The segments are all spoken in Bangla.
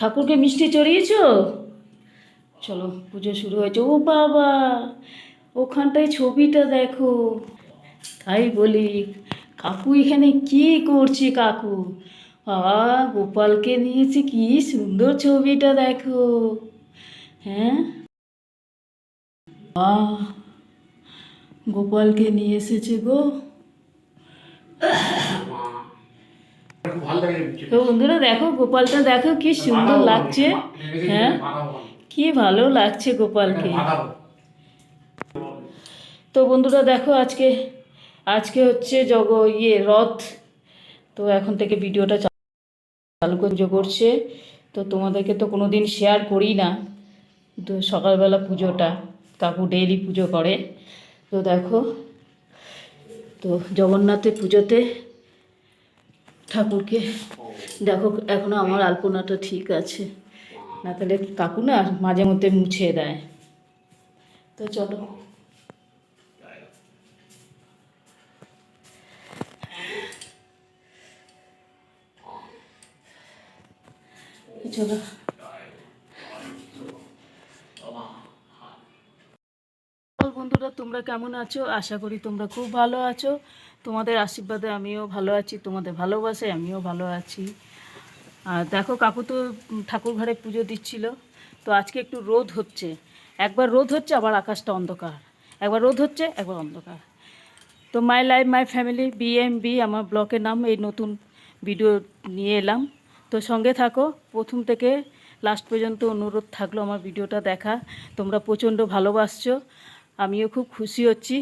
ঠাকুরকে মিষ্টি চড়িয়েছ? চলো, পুজো শুরু হয়েছে। ও বাবা, ওখানটায় ছবিটা দেখো। তাই বলি, কাকু এখানে কি করছে কাকু? বাবা, গোপালকে নিয়েছে, কি সুন্দর ছবিটা দেখো। হ্যাঁ? গোপালকে নিয়ে এসেছে গো। তো বন্ধুরা দেখো গোপালটা দেখো কি সুন্দর লাগছে। হ্যাঁ? কি ভালো লাগছে গোপালকে। তো বন্ধুরা দেখো আজকে আজকে হচ্ছে জগ ইয়ে রথ। তো এখন থেকে ভিডিওটা চালু পুজো করছে। তো তোমাদেরকে তো কোনো দিন শেয়ার করি না। তো সকালবেলা পুজোটা কাকু ডেইলি পুজো করে। তো দেখো তো জগন্নাথের পুজোতে ঠাকুরকে। দেখো, এখনও আমার আলপনাটা ঠিক আছে। না তাহলে কাকু না মাঝে মধ্যে মুছে দেয়। তো চলো। চলো। বন্ধুরা, তোমরা কেমন আছো? আশা করি তোমরা খুব ভালো আছো। তোমাদের আশীর্বাদে আমিও ভালো আছি, তোমাদের ভালোবাসায় আমিও ভালো আছি। আর দেখো, কাকু তো ঠাকুর ঘরে পুজো দিচ্ছিল, তো আজকে একটু রোদ হচ্ছে। একবার রোদ হচ্ছে, আবার আকাশটা অন্ধকার। একবার রোদ হচ্ছে, একবার অন্ধকার। তো মাই লাইফ মাই ফ্যামিলি বিএমবি আমার ব্লকের নাম, এই নতুন ভিডিও নিয়ে এলাম। তো সঙ্গে থাকো, প্রথম থেকে লাস্ট পর্যন্ত অনুরোধ থাকল আমার ভিডিওটা দেখা। তোমরা প্রচণ্ড ভালোবাসছো, আমিও খুব খুশি হচ্ছি।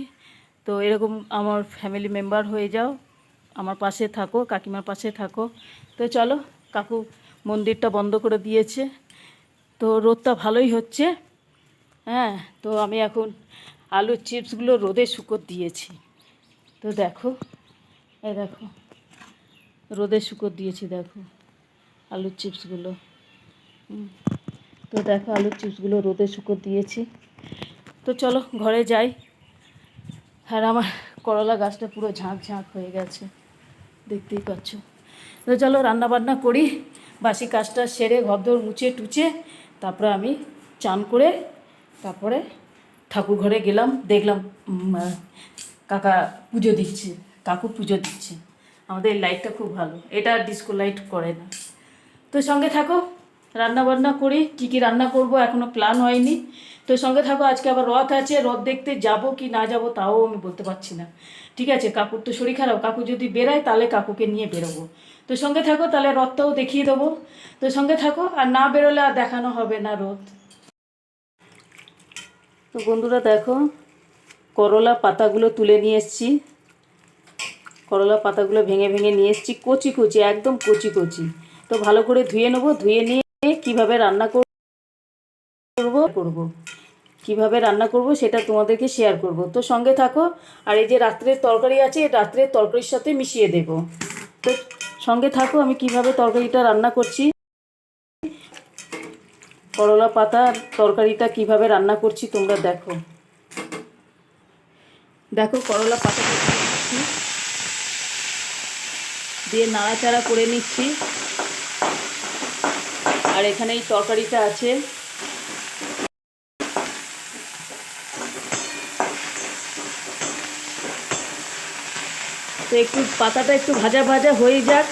তো এরকম আমার ফ্যামিলি মেম্বার হয়ে যাও, আমার পাশে থাকো, কাকিমার পাশে থাকো। তো চলো, কাকু মন্দিরটা বন্ধ করে দিয়েছে। তো রোদটা ভালোই হচ্ছে হ্যাঁ? তো আমি এখন আলুর চিপসগুলো রোদে শুকোর দিয়েছি। তো দেখো এ দেখো, রোদে শুকোর দিয়েছি, দেখো আলুর চিপসগুলো। তো দেখো আলুর চিপসগুলো রোদে শুকোর দিয়েছি। তো চলো, ঘরে যাই। আর আমার করলা গাছটা পুরো ঝাঁক ঝাঁক হয়ে গেছে। দেখতেই পাচ্ছ। তো চলো রান্না বান্না করি। বাসি কাজটা সেরে ঘরদোর মুছে টুচে তারপরে আমি চান করে তারপরে ঠাকুর ঘরে গেলাম। দেখলাম কাকা পুজো দিচ্ছে, কাকু পুজো দিচ্ছে। আমাদের লাইটটা খুব ভালো। এটা ডিস্কো লাইট করে না। তো সঙ্গে থাকো। রান্না বান্না করি কী কী রান্না করব এখনও প্ল্যান হয়নি। তো সঙ্গে থাকো, আজকে আবার রথ আছে, রথ দেখতে যাব কি না যাব তাও আমি বলতে পারছি না। ঠিক আছে, কাকুর তো শরীর খারাপ, কাকু যদি বেরায় তাহলে কাকুকে নিয়ে বেরোবো। তো সঙ্গে থাকো, তাহলে রথটাও দেখিয়ে দেবো। তো সঙ্গে থাকো, আর না বেরোলে আর দেখানো হবে না রথ। তো বন্ধুরা দেখো, করলা পাতাগুলো তুলে নিয়ে এসেছি। করলা পাতাগুলো ভেঙে ভেঙে নিয়ে এসেছি, কচি কচি, একদম কচি কচি। তো ভালো করে ধুয়ে নেব, ধুয়ে নিয়ে কীভাবে রান্না করব করব। কীভাবে রান্না করব সেটা তোমাদেরকে শেয়ার করব। তো সঙ্গে থাকো, আর এই যে রাত্রের তরকারি আছে রাত্রের তরকারির সাথে মিশিয়ে দেব। তো সঙ্গে থাকো, আমি কীভাবে তরকারিটা রান্না করছি। করলা পাতার তরকারিটা কীভাবে রান্না করছি তোমরা দেখো। দেখো, করলা দিয়ে দিয়ে নাড়াচাড়া করে নিচ্ছি। আর এখানে এই তরকারিটা আছে। তো একটু পাতাটা একটু ভাজা ভাজা হয়ে যাক,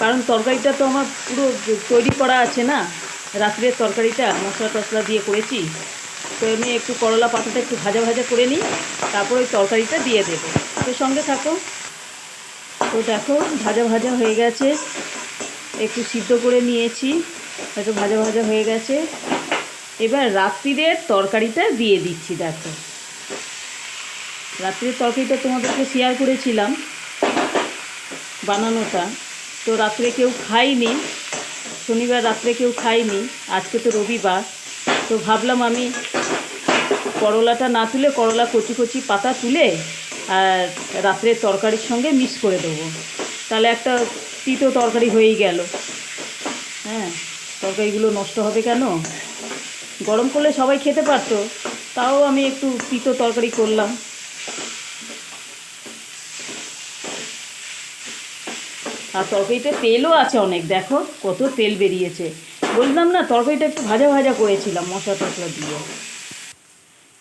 কারণ তরকারিটা তো আমার পুরো তৈরি করা আছে না। রাত্রের তরকারিটা মশলা টশলা দিয়ে করেছি। তো আমি একটু করলা পাতাটা একটু ভাজা ভাজা করে নিই, তারপর ওই তরকারিটা দিয়ে দেবো। তো সঙ্গে থাকো। তো দেখো, ভাজা ভাজা হয়ে গেছে। একটু সিদ্ধ করে নিয়েছি। একটু ভাজা ভাজা হয়ে গেছে। এবার রাত্রিরের তরকারিটা দিয়ে দিচ্ছি, দেখো। রাত্রির তরকারিটা তোমাদেরকে শেয়ার করেছিলাম বানানোটা। তো রাত্রে কেউ খাইনি শনিবার রাত্রে কেউ খাইনি আজকে তো রবিবার। তো ভাবলাম আমি করলাটা না তুলে করলা কচি কচি পাতা তুলে আর রাত্রের তরকারির সঙ্গে মিক্স করে দেবো। তাহলে একটা তিতো তরকারি হয়েই গেল। হ্যাঁ। তরকারিগুলো নষ্ট হবে কেন? গরম করলে সবাই খেতে পারতো, তাও আমি একটু তিতো তরকারি করলাম। আর তরকারিতে তেলও আছে অনেক, দেখো কত তেল বেরিয়েছে। বললাম না, তরকারিটা একটু ভাজা ভাজা করেছিলাম মশলা টশলা দিয়ে।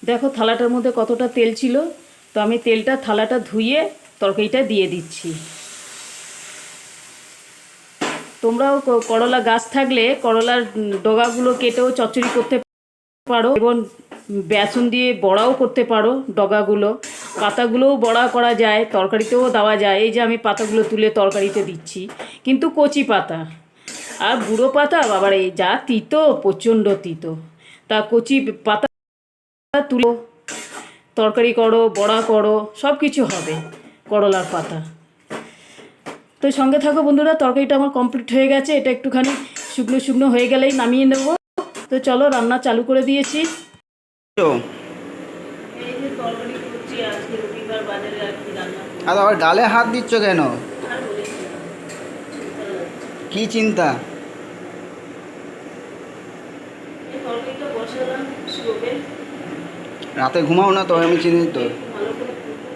দেখো থালাটার মধ্যে কতটা তেল ছিল, তো আমি তেলটা থালাটা ধুয়ে তরকারিটা দিয়ে দিচ্ছি। তোমরাও করলা গাছ থাকলে করলার ডগাগুলো কেটেও চচ্চড়ি করতে পারো এবং বেসন দিয়ে বড়াও করতে পারো ডগাগুলো। পাতাগুলোও বড়া করা যায়, তরকারিতেও দেওয়া যায়। এই যে আমি পাতাগুলো তুলে তরকারিতে দিচ্ছি, কিন্তু কচি পাতা। আর বুড়ো পাতা, বাবার এই যা তিতো, প্রচণ্ড তিতো। তা কচি পাতা তুলো, তরকারি করো, বড়া করো সব কিছু হবে করলার পাতা। তো সঙ্গে থাকো বন্ধুরা, তরকারিটা আমার কমপ্লিট হয়ে গেছে। এটা একটুখানি শুকনো শুকনো হয়ে গেলেই নামিয়ে নেব। তো চলো, রান্না চালু করে দিয়েছি। আর আবার গালে হাত দিচ্ছ কেন? কি চিন্তা? রাতে ঘুমাও না তো, আমি চিনি তো একটু ভালো করে ফুটুক।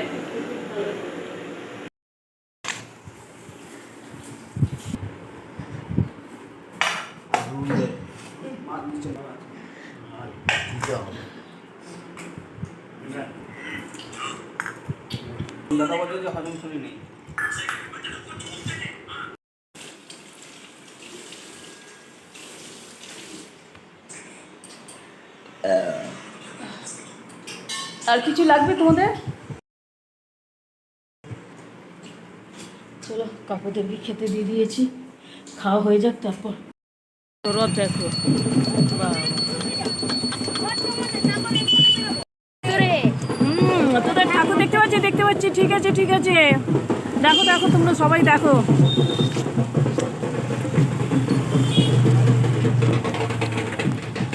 একটু ফুটুক ভালো করে। দাদা বলে যে হজম শুনি নেই। আর কিছু লাগবে তোমাদের? চলো কাকুদেরকে খেতে দিয়ে দিয়েছি। খাওয়া হয়ে যাক তারপর। রথ দেখো। পাচ্ছি, ঠিক আছে ঠিক আছে। দেখো দেখো, তোমরা সবাই দেখো।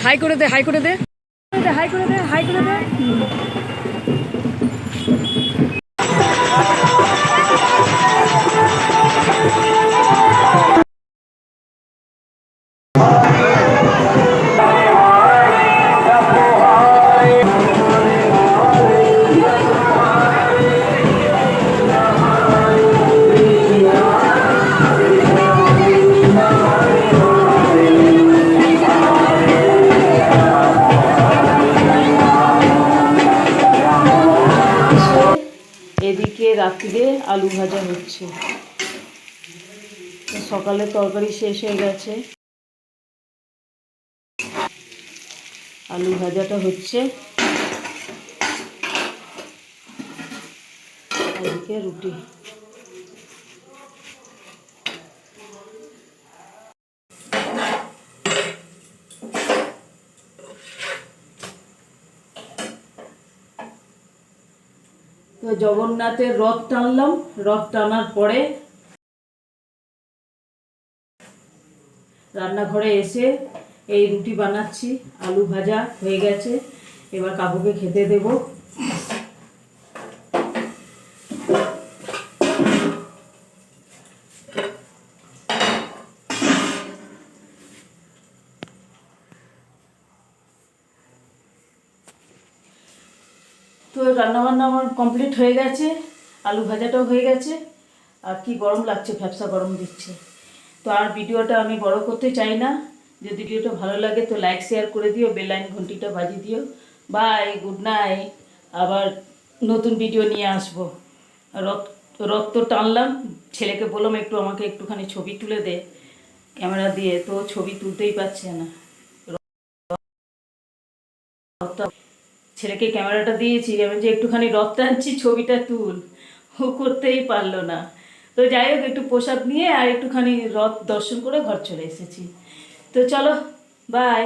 হাই করে দে, হাই করে দে। হাই করে দে, হাই করে দে। হুম। এদিকে রাত্রিরে আলু ভাজা হচ্ছে। সকালে তরকারি শেষ হয়ে গেছে। আলু ভাজাটা হচ্ছে। এদিকে রুটি। তো জগন্নাথের রথ টানলাম, রথ টানার পরে রান্নাঘরে এসে এই রুটি বানাচ্ছি, আলু ভাজা হয়ে গেছে, এবার কাকুকে খেতে দেব। তো রান্নাবান্না আমার কমপ্লিট হয়ে গেছে, আলু ভাজাটাও হয়ে গেছে, আর কি গরম লাগছে ভ্যাবসা গরম দিচ্ছে। তো আর ভিডিওটা আমি বড় করতে চাই না, যদি ভিডিওটা ভালো লাগে তো লাইক শেয়ার করে দিও বেল আইন ঘন্টিটা বাজিয়ে দিও। বাই গুড নাইট আবার নতুন ভিডিও নিয়ে আসব। রথ রথ তো টানলাম, ছেলেকে বললাম একটু আমাকে একটুখানি ছবি তুলে দে, ক্যামেরা দিয়ে। তো ছবি তুলতেই পারছে না। রথটা ছেলেকে ক্যামেরাটা দিয়েছি আমি যে একটুখানি রথ টানছি ছবিটা তুল। ও করতেই পারল না। তো যাই হোক, একটু প্রসাদ নিয়ে আর একটুখানি রথ দর্শন করে ঘর চলে এসেছি। তো চলো বাই